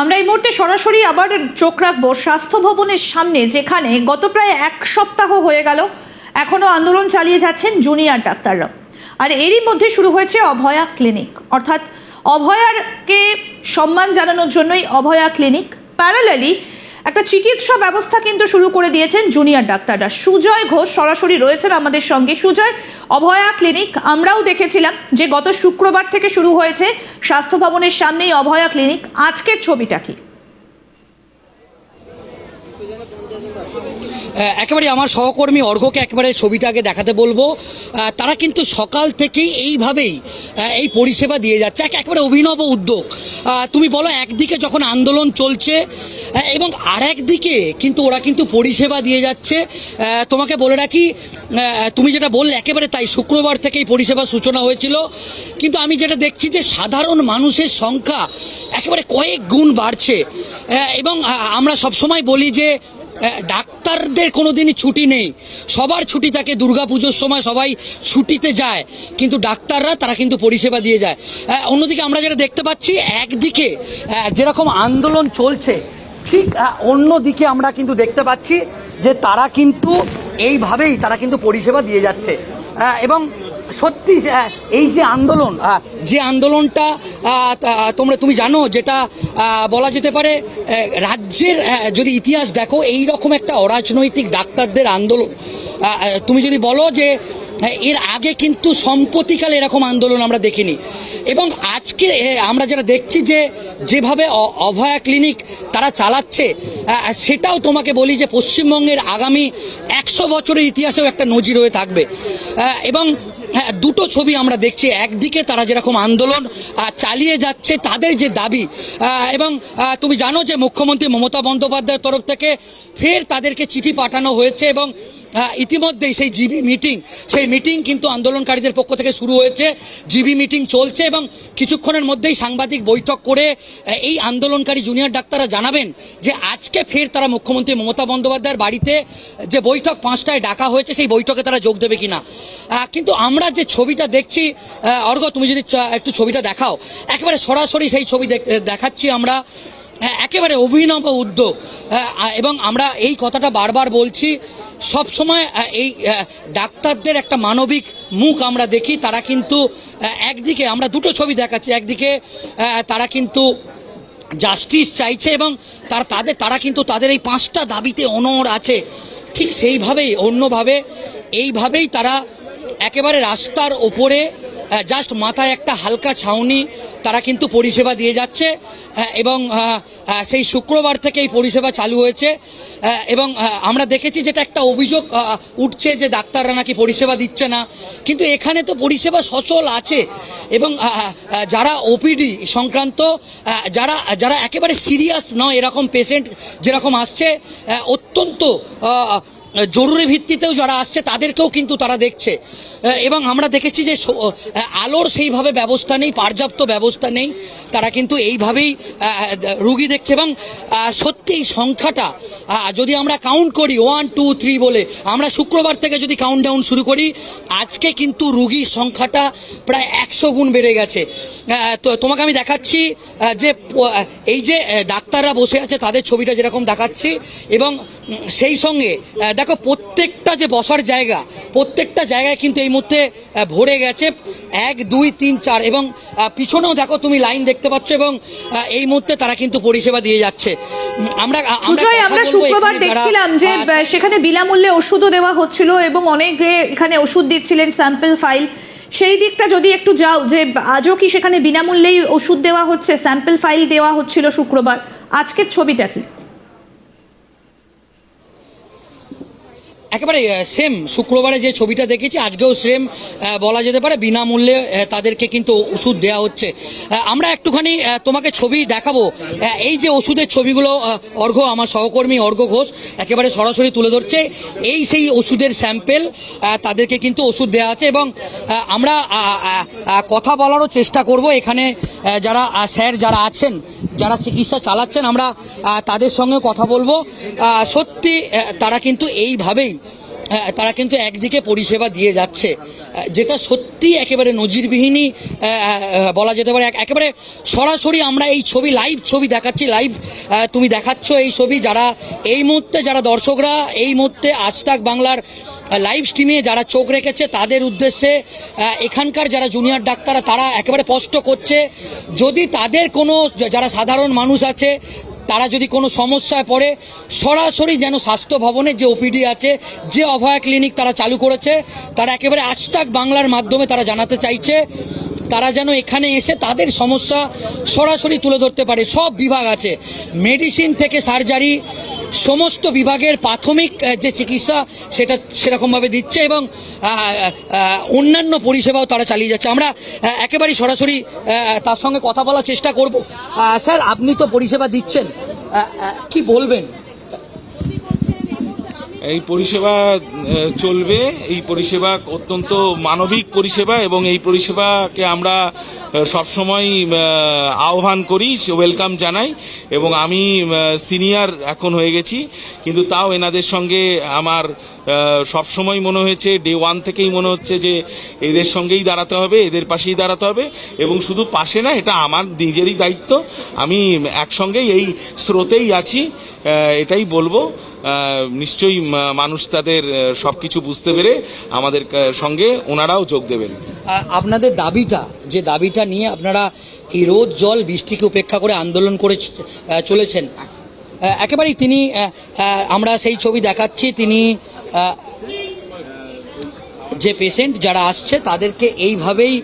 আমরা এই মুহূর্তে সরাসরি আবার চোখ রাখব স্বাস্থ্য ভবনের সামনে, যেখানে গত প্রায় এক সপ্তাহ হয়ে গেল এখনও আন্দোলন চালিয়ে যাচ্ছেন জুনিয়র ডাক্তাররা। আর এরই মধ্যে শুরু হয়েছে অভয়া ক্লিনিক। অর্থাৎ অভয়ারকে সম্মান জানানোর জন্যই অভয়া ক্লিনিক। প্যারালালি একটা চিকিৎসা ব্যবস্থা কিন্তু শুরু করে দিয়েছেন জুনিয়র ডাক্তাররা। সুজয় ঘোষ সরাসরি রয়েছেন আমাদের সঙ্গে। সুজয়, অভয়া ক্লিনিক, আমরাও দেখেছিলাম যে গত শুক্রবার থেকে শুরু হয়েছে স্বাস্থ্য ভবনের সামনেই অভয়া ক্লিনিক। আজকের ছবিটা কি? একেবারে আমার সহকর্মী অর্ঘকে একেবারে ছবিটাকে দেখাতে বলব। তারা কিন্তু সকাল থেকেই এইভাবেই এই পরিষেবা দিয়ে যাচ্ছে। এক একেবারে অভিনব উদ্যোগ। তুমি বলো, একদিকে যখন আন্দোলন চলছে এবং আর একদিকে কিন্তু ওরা কিন্তু পরিষেবা দিয়ে যাচ্ছে। তোমাকে বলে রাখি তুমি যেটা বললে, একেবারে তাই শুক্রবার থেকেই পরিষেবা সূচনা হয়েছিল। কিন্তু আমি যেটা দেখছি যে সাধারণ মানুষের সংখ্যা একেবারে কয়েক গুণ বাড়ছে। এবং আমরা সবসময় বলি যে ডাক্তারদের কোনোদিনই ছুটি নেই। সবার ছুটি থাকে দুর্গাপুজোর সময় সবাই ছুটিতে যায়, কিন্তু ডাক্তাররা তারা কিন্তু পরিষেবা দিয়ে যায়। অন্যদিকে আমরা যেটা দেখতে পাচ্ছি, একদিকে যেরকম আন্দোলন চলছে, ঠিক অন্যদিকে আমরা কিন্তু দেখতে পাচ্ছি যে তারা কিন্তু এইভাবেই তারা কিন্তু পরিষেবা দিয়ে যাচ্ছে। এবং সত্যি আহ, এই যে আন্দোলন যে আন্দোলনটা তোমরা তুমি জানো যেটা বলা যেতে পারে রাজ্যের যদি ইতিহাস দেখো এই রকম একটা অরাজনৈতিক ডাক্তারদের আন্দোলন তুমি যদি বলো যে এর আগে কিন্তু সম্প্রতিকালে এরকম আন্দোলন আমরা দেখিনি। এবং আজকে আমরা যেটা দেখছি যে যেভাবে অভয়া ক্লিনিক তারা চালাচ্ছে সেটাও তোমাকে বলি যে পশ্চিমবঙ্গের আগামী একশো বছরের ইতিহাসেও একটা নজির হয়ে থাকবে। এবং হ্যাঁ দুটো ছবি আমরা দেখছি। একদিকে তারা যেরকম আন্দোলন চালিয়ে যাচ্ছে তাদের যে দাবি এবং তুমি জানো যে মুখ্যমন্ত্রী মমতা বন্দ্যোপাধ্যায়ের তরফ থেকে ফের তাদেরকে চিঠি পাঠানো হয়েছে এবং ইতিমধ্যেই সেই জিবি মিটিং সেই মিটিং কিন্তু আন্দোলনকারীদের পক্ষ থেকে শুরু হয়েছে। জিবি মিটিং চলছে এবং কিছুক্ষণের মধ্যেই সাংবাদিক বৈঠক করে এই আন্দোলনকারী জুনিয়র ডাক্তাররা জানাবেন যে আজকে ফের তারা মুখ্যমন্ত্রী মমতা বন্দ্যোপাধ্যায়ের বাড়িতে যে বৈঠক পাঁচটায় ডাকা হয়েছে সেই বৈঠকে তারা যোগ দেবে কিনা। কিন্তু আমরা যে ছবিটা দেখছি অর্ঘ তুমি যদি একটু ছবিটা দেখাও। একেবারে সরাসরি সেই ছবি দেখ- দেখাচ্ছি আমরা। হ্যাঁ, একেবারে অভিনব উদ্যোগ। হ্যাঁ, এবং আমরা এই কথাটা বারবার বলছি সব সময় এই ডাক্তারদের একটা মানবিক মুখ আমরা দেখি, তারা কিন্তু একদিকে আমরা দুটো ছবি দেখাচ্ছি, একদিকে তারা কিন্তু জাস্টিস চাইছে এবং তার, তাদের, তারা কিন্তু তাদের এই পাঁচটা দাবিতে অনর আছে। ঠিক সেইভাবেই, অন্যভাবে, এইভাবেই তারা একেবারে রাস্তার ওপরে জাস্ট মাথায় একটা হালকা ছাউনি তারা কিন্তু পরিষেবা দিয়ে যাচ্ছে এবং সেই শুক্রবার থেকে এই পরিষেবা চালু হয়েছে এবং আমরা দেখেছি যেটা একটা অভিযোগ উঠছে যে ডাক্তাররা নাকি পরিষেবা দিচ্ছে না, কিন্তু এখানে তো পরিষেবা সচল আছে, এবং যারা ওপিডি সংক্রান্ত যারা যারা একেবারে সিরিয়াস নয় এরকম পেশেন্ট যেরকম আসছে অত্যন্ত জরুরি ভিত্তিতেও যারা আসছে তাদেরকেও কিন্তু তারা দেখছে। এবং আমরা দেখেছি যে আলোর সেইভাবে ব্যবস্থা নেই, পর্যাপ্ত ব্যবস্থা নেই। তারা কিন্তু এইভাবেই রুগী দেখছে এবং সত্যি সংখ্যাটা যদি আমরা কাউন্ট করি ওয়ান টু থ্রি বলে, আমরা শুক্রবার থেকে যদি কাউন্ট ডাউন শুরু করি, আজকে কিন্তু রুগীর সংখ্যাটা প্রায় একশো গুণ বেড়ে গেছে। তো তোমাকে আমি দেখাচ্ছি যে এই যে ডাক্তাররা বসে আছে, তাদের ছবিটা যেরকম দেখাচ্ছি, এবং সেই সঙ্গে দেখো প্রত্যেকটা যে বসার জায়গা, প্রত্যেকটা জায়গায় কিন্তু এই মুহূর্তে ভরে গেছে। এক দুই তিন চার এবং পিছনেও দেখো তুমি লাইন দেখতে পাচ্ছ এবং এই মুহূর্তে তারা কিন্তু পরিষেবা দিয়ে যাচ্ছে। আমরা আমরা শুক্রবার দেখছিলাম যে সেখানে বিনামূল্যে ওষুধও দেওয়া হচ্ছিল এবং অনেকে এখানে ওষুধ দিচ্ছিলেন স্যাম্পল ফাইল সেই দিকটা যদি একটু যাও যে আজও কি সেখানে বিনামূল্যেই ওষুধ দেওয়া হচ্ছে স্যাম্পল ফাইল দেওয়া হচ্ছিল শুক্রবার। আজকের ছবিটা কি? একেবারে সেম শুক্রবারে যে ছবিটা দেখেছি, আজকেও সেম বলা যেতে পারে, বিনামূল্যে তাদেরকে কিন্তু ওষুধ দেওয়া হচ্ছে। আমরা একটুখানি তোমাকে ছবি দেখাবো। এই যে ওষুধের ছবিগুলো অর্ঘ, আমার সহকর্মী অর্ঘ ঘোষ একেবারে সরাসরি তুলে ধরছে। এই সেই ওষুধের স্যাম্পেল তাদেরকে কিন্তু ওষুধ দেওয়া আছে এবং আমরা কথা বলারও চেষ্টা করব এখানে যারা স্যার যারা আছেন, যারা চিকিৎসা চালাচ্ছেন, আমরা তাদের সঙ্গে কথা বলব। সত্যি তারা কিন্তু এইভাবেই তারা কিন্তু একদিকে পরিষেবা দিয়ে যাচ্ছে। যেটা সত্যি একেবারে নজিরবিহীনই বলা যেতে পারে, এক- একেবারে সরাসরি আমরা এই ছবি লাইভ ছবি দেখাচ্ছি লাইভ তুমি দেখাচ্ছ এই ছবি। যারা এই মুহূর্তে যারা দর্শকরা, এই মুহূর্তে আজ তাক বাংলার লাইভ স্ট্রিমে যারা চোখ রেখেছে, তাদের উদ্দেশ্যে এখানকার যারা জুনিয়র ডাক্তাররা, তারা একেবারে স্পষ্ট করছে, যদি তাদের কোনো, যারা সাধারণ মানুষ আছে তারা যদি কোনো সমস্যায় পড়ে, সরাসরি যেন স্বাস্থ্য ভবনে যে ওপিডি আছে, যে অভয়া ক্লিনিক তারা চালু করেছে, তারা একেবারে আজতাক বাংলার মাধ্যমে তারা জানাতে চাইছে, তারা যেন এখানে এসে তাদের সমস্যা সরাসরি তুলে ধরতে পারে। সব বিভাগ আছে। মেডিসিন থেকে সার্জারি সমস্ত বিভাগের প্রাথমিক যে চিকিৎসা সেটা সেরকমভাবে দিচ্ছে এবং অন্যান্য পরিষেবাও তারা চালিয়ে যাচ্ছে। আমরা একেবারেই সরাসরি তার সঙ্গে কথা বলার চেষ্টা করব। স্যার, আপনি তো পরিষেবা দিচ্ছেন। কি বলবেন? এই পরিষেবা চলবে। এই পরিষেবা অত্যন্ত মানবিক পরিষেবা এবং এই পরিষেবাকে আমরা সবসময় আহ্বান করি, ওয়েলকাম জানাই এবং আমি সিনিয়র এখন হয়ে গেছি। কিন্তু তাও এনাদের সঙ্গে আমার সবসময় মনে হয়েছে ডে ওয়ান থেকেই মনে হচ্ছে যে এদের সঙ্গেই দাঁড়াতে হবে, এদের পাশেই দাঁড়াতে হবে এবং শুধু পাশে না, এটা আমার নিজেরই দায়িত্ব। আমি একসঙ্গেই এই স্রোতেই আছি এটাই বলব। নিশ্চয়ই মানুষ তাদের সব কিছু বুঝতে পেরে আমাদের সঙ্গে ওনারাও যোগ দেবেন। আপনাদের দাবিটা, যে দাবিটা নিয়ে আপনারা এই রোদ, জল, বৃষ্টিকে উপেক্ষা করে আন্দোলন করে চলেছেন। একেবারেই তিনি আমরা সেই ছবি দেখাচ্ছি। তিনি যে পেশেন্ট যারা আসছে, তাদেরকে এইভাবেই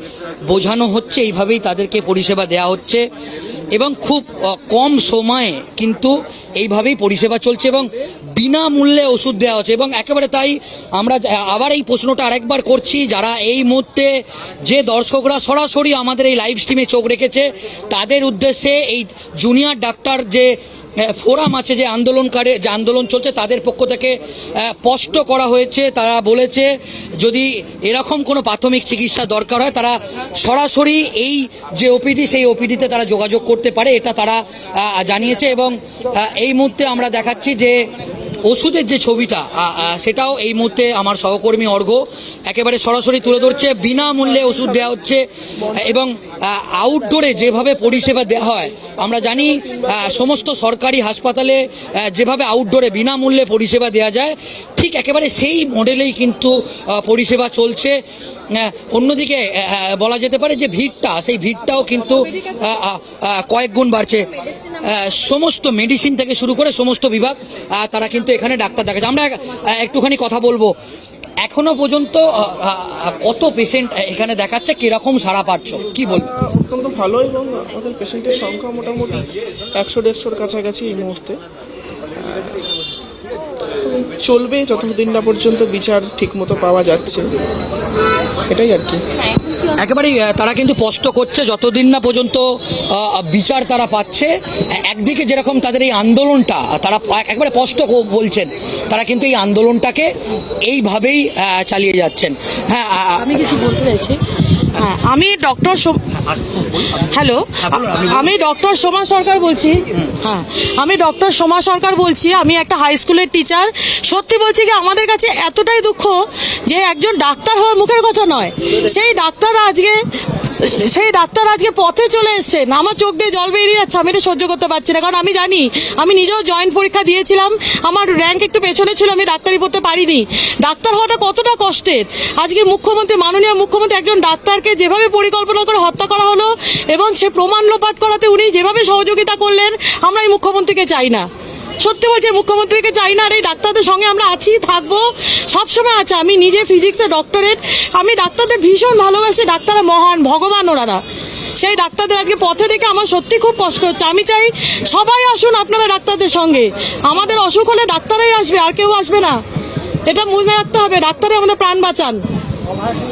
বোঝানো হচ্ছে, এইভাবেই তাদেরকে পরিষেবা দেওয়া হচ্ছে এবং খুব কম সময়ে কিন্তু এইভাবেই পরিষেবা চলছে এবং বিনামূল্যে ওষুধ দেওয়া হচ্ছে এবং একেবারে তাই আমরা আবার এই প্রশ্নটা আরেকবার করছি, যারা এই মুহূর্তে যে দর্শকরা সরাসরি আমাদের এই লাইভ স্ট্রিমে চোখ রেখেছে, তাদের উদ্দেশ্যে এই জুনিয়র ডাক্তার যে ফোরাম আছে যে আন্দোলনকারী যে আন্দোলন চলছে, তাদের পক্ষ থেকে স্পষ্ট করা হয়েছে। তারা বলেছে, যদি এরকম কোনো প্রাথমিক চিকিৎসা দরকার হয়, তারা সরাসরি এই যে ওপিডি সেই ওপিডিতে তারা যোগাযোগ করতে পারে, এটা তারা জানিয়েছে এবং এই মুহূর্তে আমরা দেখাচ্ছি যে ওষুধের যে ছবিটা সেটাও এই মুহূর্তে আমার সহকর্মী অর্ঘ একেবারে সরাসরি তুলে ধরছে। বিনামূল্যে ওষুধ দেওয়া হচ্ছে এবং আউটডোরে যেভাবে পরিষেবা দেওয়া হয়, আমরা জানি সমস্ত সরকারি হাসপাতালে যেভাবে আউটডোরে বিনামূল্যে পরিষেবা দেওয়া যায়, ঠিক একেবারে সেই মডেলেই কিন্তু পরিষেবা চলছে। অন্যদিকে বলা যেতে পারে যে ভিড়টা, সেই ভিড়টাও কিন্তু কয়েক গুণ বাড়ছে। সমস্ত মেডিসিন থেকে শুরু করে সমস্ত বিভাগ তারা কিন্তু এখানে ডাক্তার দেখাচ্ছে। আমরা একটুখানি কথা বলব। এখনও পর্যন্ত কত পেশেন্ট এখানে দেখাচ্ছে? কীরকম সারা পাচ্ছ? কি বলব অত্যন্ত ভালো এবং আমাদের পেশেন্টের সংখ্যা মোটামুটি একশো দেড়শোর কাছাকাছি এই মুহূর্তে। চলবে যতদিন না পর্যন্ত বিচার ঠিকমতো পাওয়া যাচ্ছে। এটাই আর কি। একেবারেই তারা কিন্তু স্পষ্ট করছে যতদিন না পর্যন্ত বিচার তারা পাচ্ছে। একদিকে যেরকম তাদের এই আন্দোলনটা তারা একেবারে স্পষ্ট বলছেন তারা কিন্তু এই আন্দোলনটাকে এইভাবেই চালিয়ে যাচ্ছেন। হ্যাঁ আমি কিছু বলতে চাইছি। হ্যাঁ আমি ডক্টর হ্যালো, আমি ডক্টর সোমা সরকার বলছি। হ্যাঁ আমি ডক্টর সোমা সরকার বলছি, আমি একটা হাই স্কুলের টিচার সত্যি বলছি কি, আমাদের কাছে এতটাই দুঃখ যে একজন ডাক্তার হওয়ার মুখের কথা নয়। সেই ডাক্তার আজকে সেই ডাক্তার আজকে পথে চলে এসছেন আমার চোখ দিয়ে জল বেরিয়ে যাচ্ছে, আমি এটা সহ্য করতে পারছি না। কারণ আমি জানি, আমি নিজেও জয়েন্ট পরীক্ষা দিয়েছিলাম, আমার র্যাঙ্ক একটু পেছনে ছিল, আমি ডাক্তারি পড়তে পারিনি। ডাক্তার হওয়াটা কতটা কষ্টের? আজকে মুখ্যমন্ত্রী, মাননীয় মুখ্যমন্ত্রী একজন ডাক্তারকে যেভাবে পরিকল্পনা করে হত্যা করা হলো, এবং সে প্রমাণ লোপাট করাতে উনি যেভাবে সহযোগিতা করলেন, আমরা এই মুখ্যমন্ত্রীকে চাই না। সত্যি বলছি মুখ্যমন্ত্রীকে চাই না, আর এই ডাক্তারদের সঙ্গে আমরা আছি, থাকব। সবসময় আছে, আমি নিজে ফিজিক্সে ডক্টরেট। আমি ডাক্তারদের ভীষণ ভালোবাসি, ডাক্তাররা মহান, ভগবান ওনারা সেই ডাক্তারদের আজকে পথে দেখে আমার সত্যি খুব কষ্ট হচ্ছে। আমি চাই সবাই আসুন আপনারা ডাক্তারদের সঙ্গে। আমাদের অসুখ হলে ডাক্তারাই আসবে, আর কেউ আসবে না। এটা মনে রাখতে হবে ডাক্তারে আমাদের প্রাণ বাঁচান।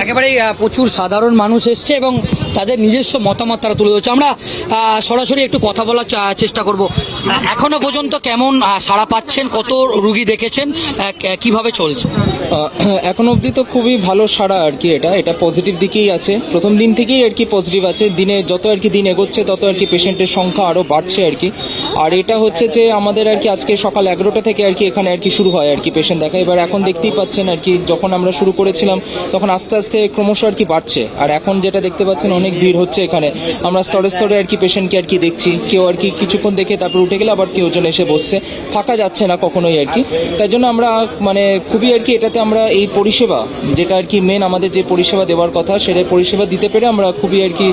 একেবারেই প্রচুর সাধারণ মানুষ এসছে এবং তাদের নিজস্ব মতামত তারা তুলে ধরছে। আমরা সরাসরি একটু কথা বলার চেষ্টা করব। এখনও পর্যন্ত কেমন সাড়া পাচ্ছেন, কত রুগী দেখেছেন কীভাবে চলছে? এখন অবধি তো খুবই ভালো সাড়া আর কি এটা। এটা পজিটিভ দিকেই আছে। প্রথম দিন থেকেই আর কি পজিটিভ আছে। দিনে যত আর কি দিন এগোচ্ছে, তত আর কি পেশেন্টের সংখ্যা আরও বাড়ছে আর কি। আর এটা হচ্ছে যে আমাদের আর কি আজকে সকাল এগারোটা থেকে আর কি এখানে আর কি শুরু হয় আর কি পেশেন্ট দেখা। এবার এখন দেখতেই পাচ্ছেন আর কি, যখন আমরা শুরু করেছিলাম, তখন আস্তে আস্তে ক্রমশ আর কি বাড়ছে। আর এখন যেটা দেখতে পাচ্ছেন, অনেক ভিড় হচ্ছে এখানে। আমরা স্তরে স্তরে আর কি পেশেন্টকে আর কি দেখছি। কেউ আর কি কিছুক্ষণ দেখে তারপর উঠে গেলে আবার কেউ জন এসে বসছে। ফাঁকা যাচ্ছে না কখনোই আর কি। তাই জন্য আমরা মানে খুবই আর কি এটাতে আমরা এই পরিষেবা যেটা আর কি মেন আমাদের যে পরিষেবা দেওয়ার কথা সেটা পরিষেবা দিতে পেরে আমরা খুবই আর কি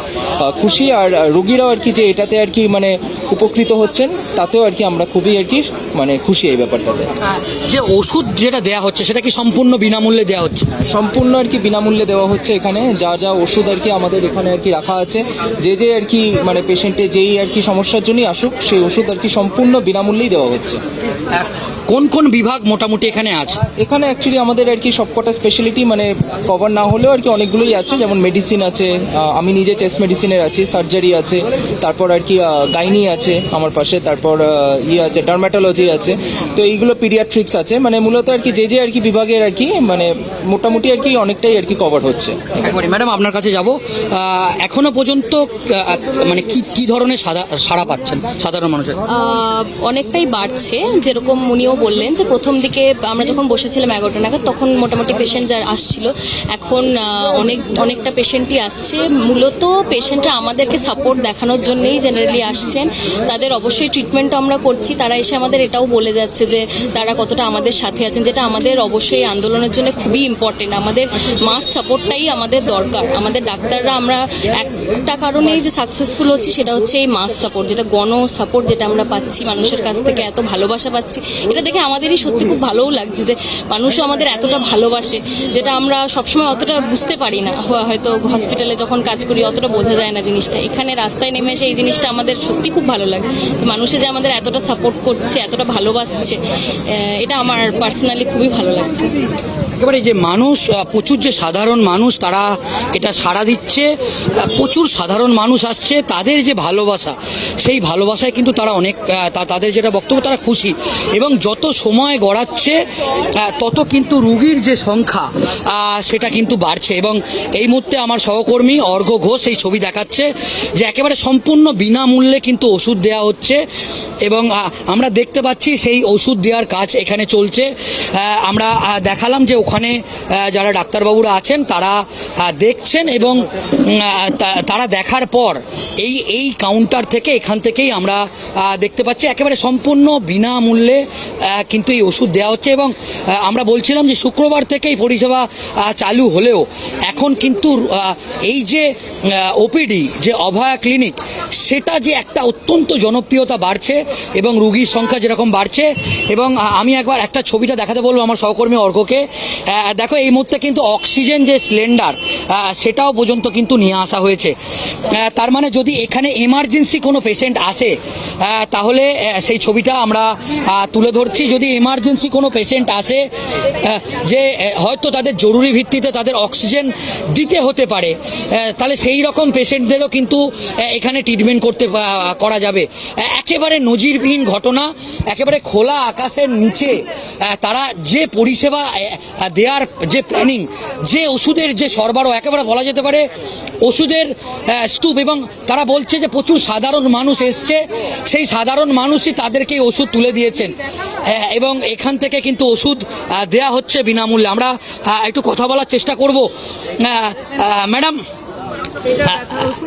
খুশি। আর রুগীরাও আর কি যে এটাতে আর কি মানে উপকৃত হচ্ছেন তাতেও আর কি আমরা খুবই আর কি মানে খুশি এই ব্যাপারটাতে। যে ওষুধ যেটা দেওয়া হচ্ছে সেটা কি সম্পূর্ণ বিনামূল্যে দেওয়া হচ্ছে? সম্পূর্ণ আর কি বিনামূল্যে দেওয়া হচ্ছে এখানে। যা যা ওষুধ আর কি আমাদের এখানে আর কি রাখা আছে। যে যে আর কি মানে পেশেন্টে যেই আর কি সমস্যার জন্যই আসুক, সেই ওষুধ আর কি সম্পূর্ণ বিনামূল্যেই দেওয়া হচ্ছে। কোন কোন বিভাগ মোটামুটি এখানে আছে? এখানে অ্যাকচুয়ালি আমাদের আর কি সবকটা স্পেশালিটি মানে কভার না হলেও আর কি অনেকগুলোই আছে যেমন মেডিসিন আছে আমি নিজে চেস্ট মেডিসিনের আছি সার্জারি আছে তারপর আর কি গাইনি আছে আমার পাশে তারপর ইয়ে আছে ডার্মাটোলজি আছে। তো এইগুলো পিডিয়াট্রিক্স আছে মানে মূলত আর কি যে যে আর কি বিভাগের আর কি মানে মোটামুটি আর কি অনেকটাই আর কি কভার হচ্ছে। ম্যাডাম আপনার কাছে যাব। এখনও পর্যন্ত মানে কি কি ধরনের সাড়া পাচ্ছেন সাধারণ মানুষের? অনেকটাই বাড়ছে যেরকম উনিও বললেন যে প্রথম দিকে আমরা যখন বসেছিলাম এগারোটা নাগাদ, তখন মোটামুটি পেশেন্ট যারা আসছিল, এখন অনেক, অনেকটা পেশেন্টই আসছে। মূলত পেশেন্টরা আমাদেরকে সাপোর্ট দেখানোর জন্যই জেনারেলি আসছেন। তাদের অবশ্যই ট্রিটমেন্টও আমরা করছি। তারা এসে আমাদের এটাও বলে যাচ্ছে যে তারা কতটা আমাদের সাথে আছেন, যেটা আমাদের অবশ্যই আন্দোলনের জন্য খুবই ইম্পর্টেন্ট আমাদের মাস সাপোর্টটাই আমাদের দরকার। আমাদের ডাক্তাররা আমরা একটা কারণেই যে সাকসেসফুল হচ্ছি, সেটা হচ্ছে এই মাস সাপোর্ট যেটা গণ সাপোর্ট যেটা আমরা পাচ্ছি, মানুষের কাছ থেকে এত ভালোবাসা পাচ্ছি। এটা দেখে আমাদেরই সত্যি খুব ভালোও লাগছে যে মানুষও আমাদের এতটা ভালোবাসে, যেটা আমরা সবসময় অতটা বুঝতে পারি না। হয়তো হসপিটালে যখন কাজ করি, অতটা বোঝা যায় না জিনিসটা। এখানে রাস্তায় নেমে এসে এই জিনিসটা আমাদের সত্যি খুব ভালো লাগে। যে মানুষে যে আমাদের এতটা সাপোর্ট করছে, এতটা ভালোবাসছে এটা আমার পার্সোনালি খুবই ভালো লাগছে। একেবারে যে মানুষ প্রচুর যে সাধারণ মানুষ তারা এটা সাড়া দিচ্ছে প্রচুর সাধারণ মানুষ আসছে, তাদের যে ভালোবাসা, সেই ভালোবাসায় কিন্তু তারা অনেক তাদের যেটা বক্তব্য তারা খুশি। এবং যত সময় গড়াচ্ছে তত কিন্তু রুগীর যে সংখ্যা সেটা কিন্তু বাড়ছে। এবং এই মুহূর্তে আমার সহকর্মী অর্ঘ ঘোষ এই ছবি দেখাচ্ছে যে একেবারে সম্পূর্ণ বিনামূল্যে কিন্তু ওষুধ দেওয়া হচ্ছে। এবং আমরা দেখতে পাচ্ছি সেই ওষুধ দেওয়ার কাজ এখানে চলছে। আমরা দেখালাম যে ওখানে যারা ডাক্তারবাবুরা আছেন, তারা দেখছেন এবং তারা দেখার পর এই এই কাউন্টার থেকে, এখান থেকেই আমরা দেখতে পাচ্ছি একেবারে সম্পূর্ণ বিনামূল্যে কিন্তু এই ওষুধ দেওয়া হচ্ছে এবং আমরা বলছিলাম যে শুক্রবার থেকেই পরিষেবা চালু হলেও এখন কিন্তু এই যে ওপিডি যে অভয়া ক্লিনিক সেটা যে একটা অত্যন্ত জনপ্রিয়তা বাড়ছে এবং রুগীর সংখ্যা যেরকম বাড়ছে এবং আমি একবার একটা ছবিটা দেখাতে বলব আমার সহকর্মী অর্ঘকে। দেখো, এই মুহূর্তে কিন্তু অক্সিজেন যে সিলিন্ডার সেটাও পর্যন্ত কিন্তু নিয়ে আসা হয়েছে। তার মানে যদি এখানে এমার্জেন্সি কোনো পেশেন্ট আসে তাহলে সেই ছবিটা আমরা তুলে ধরছি। যদি এমার্জেন্সি কোনো পেশেন্ট আসে যে হয়তো তাদের জরুরি ভিত্তিতে তাদের অক্সিজেন দিতে হতে পারে তাহলে সেই রকম পেশেন্টদেরও কিন্তু এখানে ট্রিটমেন্ট করতে করা যাবে। একেবারে নজিরবিহীন ঘটনা, একেবারে খোলা আকাশের নিচে তারা যে পরিষেবা দেওয়ার যে প্ল্যানিং যে ওষুধের যে সরবরাহ একেবারে বলা যেতে পারে ওষুধের স্তূপ এবং তারা বলছে যে প্রচুর সাধারণ মানুষ এসছে সেই সাধারণ মানুষই তাদেরকে ওষুধ তুলে দিয়েছেন। এবং এখান থেকে কিন্তু ওষুধ দেয়া হচ্ছে বিনামূল্যে। আমরা একটু কথা বলার চেষ্টা করব। ম্যাডাম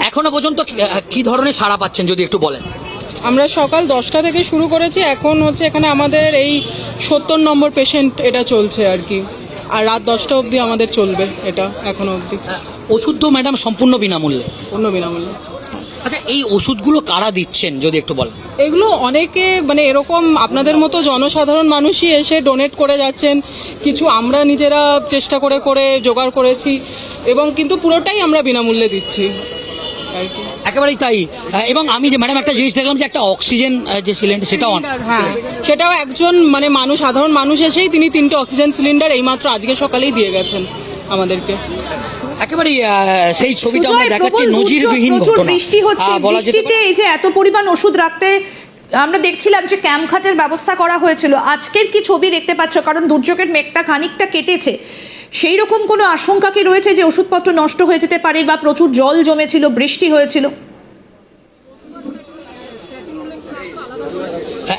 এখনও পর্যন্ত কি ধরনের সাড়া পাচ্ছেন যদি একটু বলেন? আমরা সকাল দশটা থেকে শুরু করেছি এখন হচ্ছে এখানে আমাদের এই সত্তর নম্বর পেশেন্ট এটা চলছে আর কি। আর রাত দশটা অবধি আমাদের চলবে এটা এখনও অবধি। ওষুধ তো ম্যাডাম সম্পূর্ণ বিনামূল্যে। অন্য বিনামূল্যে। আচ্ছা এই ওষুধগুলো কারা দিচ্ছেন যদি একটু বল এগুলো অনেকে মানে এরকম আপনাদের মতো জনসাধারণ মানুষই এসে ডোনেট করে যাচ্ছেন। কিছু আমরা নিজেরা চেষ্টা করে করে জোগাড় করেছি। এবং কিন্তু পুরোটাই আমরা বিনামূল্যে দিচ্ছি। একেবারেই তাই। এবং আমি যে ম্যাডাম একটা জিনিস দেখলাম যে একটা অক্সিজেন যে সিলিন্ডার সেটাও অন- হ্যাঁ। সেটাও একজন মানে মানুষ সাধারণ মানুষ এসেই তিনি তিনটে অক্সিজেন সিলিন্ডার এইমাত্র আজকে সকালেই দিয়ে গেছেন আমাদেরকে। একেবারেই আহ, সেই ছবিটা আমরা দেখাচ্ছি নজিরবিহীন ঘটনা। বৃষ্টি হচ্ছে। বৃষ্টিতে এই যে এত পরিমাণ ওষুধ রাখতে আমরা দেখছিলাম যে ক্যাম্প খাটের ব্যবস্থা করা হয়েছিল। আজকের কি ছবি দেখতে পাচ্ছ? কারণ দুর্যোগের মেঘটা খানিকটা কেটেছে। সেই রকম কোনো আশঙ্কা কি রয়েছে যে ওষুধপত্র নষ্ট হয়ে যেতে পারে বা প্রচুর জল জমেছিল, বৃষ্টি হয়েছিল?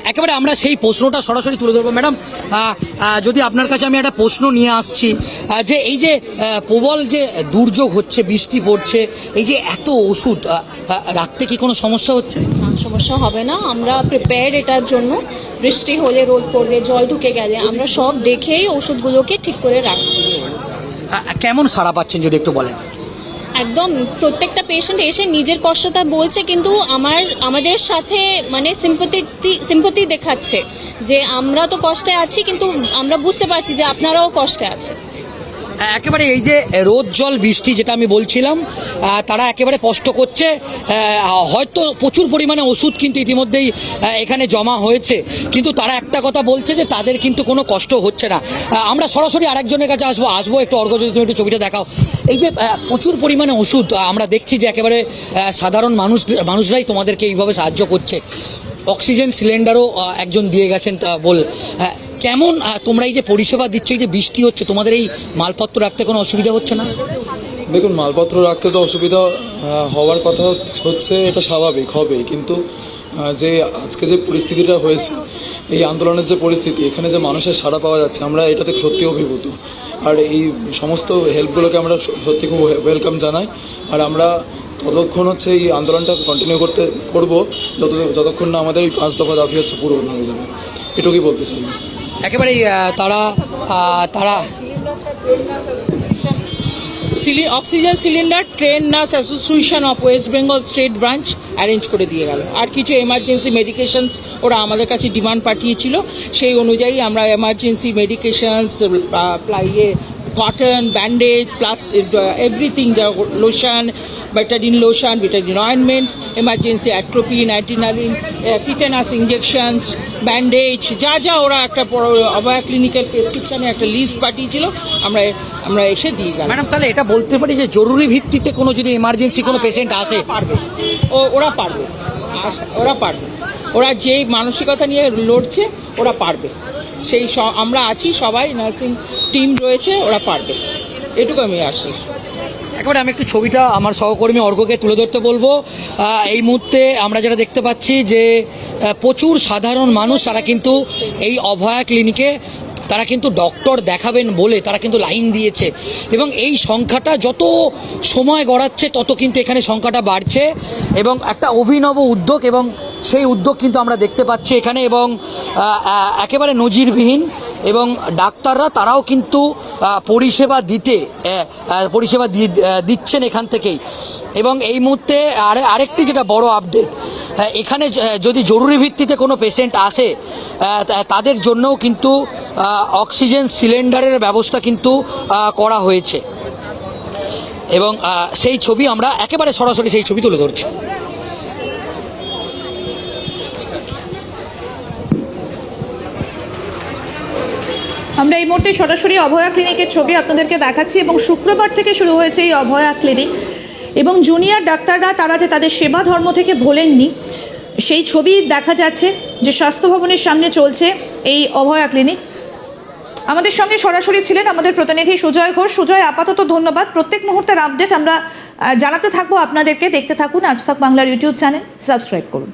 একেবারে আমরা সেই প্রশ্নটা সরাসরি তুলে ধরবো। ম্যাডাম যদি আপনার কাছে আমি একটা প্রশ্ন নিয়ে আসছি যে এই যে প্রবল যে দুর্যোগ হচ্ছে বৃষ্টি পড়ছে এই যে এত ওষুধ রাখতে কি কোনো সমস্যা হচ্ছে? সমস্যা হবে না। আমরা প্রিপেয়ার্ড এটার জন্য। বৃষ্টি হলে রোদ পড়লে জল ঢুকে গেলে। আমরা সব দেখেই ওষুধগুলোকে ঠিক করে রাখছি। কেমন সাড়া পাচ্ছেন যদি একটু বলেন? একদম প্রত্যেকটা পেশেন্ট এসে নিজের কষ্টটা বলছে, কিন্তু আমার, আমাদের সাথে মানে সিম্পতি সিম্পতি দেখাচ্ছে যে আমরা তো কষ্টে আছি, কিন্তু আমরা বুঝতে পারছি যে আপনারাও কষ্টে আছেন। একেবারে এই যে রোদ জল বৃষ্টি যেটা আমি বলছিলাম তারা একেবারে কষ্ট করছে হয়তো প্রচুর পরিমাণে ওষুধ কিন্তু ইতিমধ্যেই এখানে জমা হয়েছে। কিন্তু তারা একটা কথা বলছে যে তাদের কিন্তু কোনো কষ্ট হচ্ছে না। আমরা সরাসরি আরেকজনের কাছে আসব আসব একটু অর্ঘ যদি তুমি একটু ছবিটা দেখাও। এই যে প্রচুর পরিমাণে ওষুধ আমরা দেখছি যে একেবারে সাধারণ মানুষ মানুষরাই তোমাদেরকে এইভাবে সাহায্য করছে। অক্সিজেন সিলিন্ডারও একজন দিয়ে গেছেন বল হ্যাঁ, কেমন তোমরা এই যে পরিষেবা দিচ্ছ, এই যে বৃষ্টি হচ্ছে, তোমাদের এই মালপত্র রাখতে কোনো অসুবিধা হচ্ছে না? দেখুন, মালপত্র রাখতে তো অসুবিধা হওয়ার কথা হচ্ছে, এটা স্বাভাবিক হবে কিন্তু যে আজকে যে পরিস্থিতিটা হয়েছে, এই আন্দোলনের যে পরিস্থিতি, এখানে যে মানুষের সাড়া পাওয়া যাচ্ছে, আমরা এটাতে সত্যি অভিভূত। আর এই সমস্ত হেল্পগুলোকে আমরা সত্যি খুব ওয়েলকাম জানাই। আর আমরা ততক্ষণ হচ্ছে এই আন্দোলনটা কন্টিনিউ করতে, করব, যত, যতক্ষণ না আমাদের এই পাঁচ দফা দাবি হচ্ছে পূরণ হয়ে যাবে। এটুকুই বলতে চাই। একেবারেই তারা তারা oxygen cylinder, train, nurse association of West Bengal state branch arrange করে দিয়ে গেল। আর কিছু এমার্জেন্সি মেডিকেশনস ওরা আমাদের কাছে ডিমান্ড পাঠিয়েছিল। সেই অনুযায়ী আমরা এমার্জেন্সি মেডিকেশনস প্লাইয়ে কটন ব্যান্ডেজ প্লাস এভরিথিং যা lotion betadine lotion betadine ointment emergency atropine adrenaline tetanus injections bandage যা যা ওরা একটা বড়- অভয়া ক্লিনিকের প্রেসক্রিপশনে একটা লিস্ট পাঠিয়েছিল আমরা আমরা এসে দিয়ে গেলাম। ম্যাডাম তাহলে এটা বলতে পারি যে জরুরি ভিত্তিতে কোনো যদি এমার্জেন্সি কোনো পেশেন্ট আসে? পারবে। ও ওরা পারবে। ওরা পারবে। ওরা যে মানসিকতা নিয়ে লড়ছে ওরা পারবে। সেই আমরা আছি, সবাই নার্সিং টিম রয়েছে, ওরা পারবে। এটুকু আমি আসি। একেবারে আমি একটু ছবিটা আমার সহকর্মী অর্ঘকে তুলে ধরতে বলব। এই মুহূর্তে আমরা যেটা দেখতে পাচ্ছি যে প্রচুর সাধারণ মানুষ তারা কিন্তু এই অভয়া ক্লিনিকে তারা কিন্তু ডক্টর দেখাবেন বলে তারা কিন্তু লাইন দিয়েছে। এবং এই সংখ্যাটা যত সময় গড়াচ্ছে, তত কিন্তু এখানে সংখ্যাটা বাড়ছে। এবং একটা অভিনব উদ্যোগ এবং সেই উদ্যোগ কিন্তু আমরা দেখতে পাচ্ছি এখানে এবং একেবারে নজিরবিহীন। এবং ডাক্তাররা তারাও কিন্তু পরিষেবা দিতে পরিষেবা দিচ্ছেন এখান থেকেই। এবং এই মুহূর্তে আরে, আরেকটি যেটা বড় আপডেট এখানে যদি জরুরি ভিত্তিতে কোনো পেশেন্ট আসে তাদের জন্যও কিন্তু অক্সিজেন সিলিন্ডারের ব্যবস্থা কিন্তু করা হয়েছে। এবং সেই ছবি আমরা একেবারে সরাসরি সেই ছবি তুলে ধরছি। আমরা এই মুহূর্তে সরাসরি অভয়া ক্লিনিকের ছবি আপনাদেরকে দেখাচ্ছি এবং শুক্রবার থেকে শুরু হয়েছে এই অভয়া ক্লিনিক। এবং জুনিয়র ডাক্তাররা, তারা যে তাদের সেবা ধর্ম থেকে ভোলেননি, সেই ছবি দেখা যাচ্ছে যে স্বাস্থ্য ভবনের সামনে চলছে এই অভয়া ক্লিনিক। আমাদের সঙ্গে সরাসরি ছিলেন আমাদের প্রতিনিধি সুজয় ঘোষ। সুজয়, আপাতত ধন্যবাদ। প্রত্যেক মুহূর্তের আপডেট আমরা জানাতে থাকব আপনাদেরকে। দেখতে থাকুন আজ তক বাংলার ইউটিউব চ্যানেল। সাবস্ক্রাইব করুন।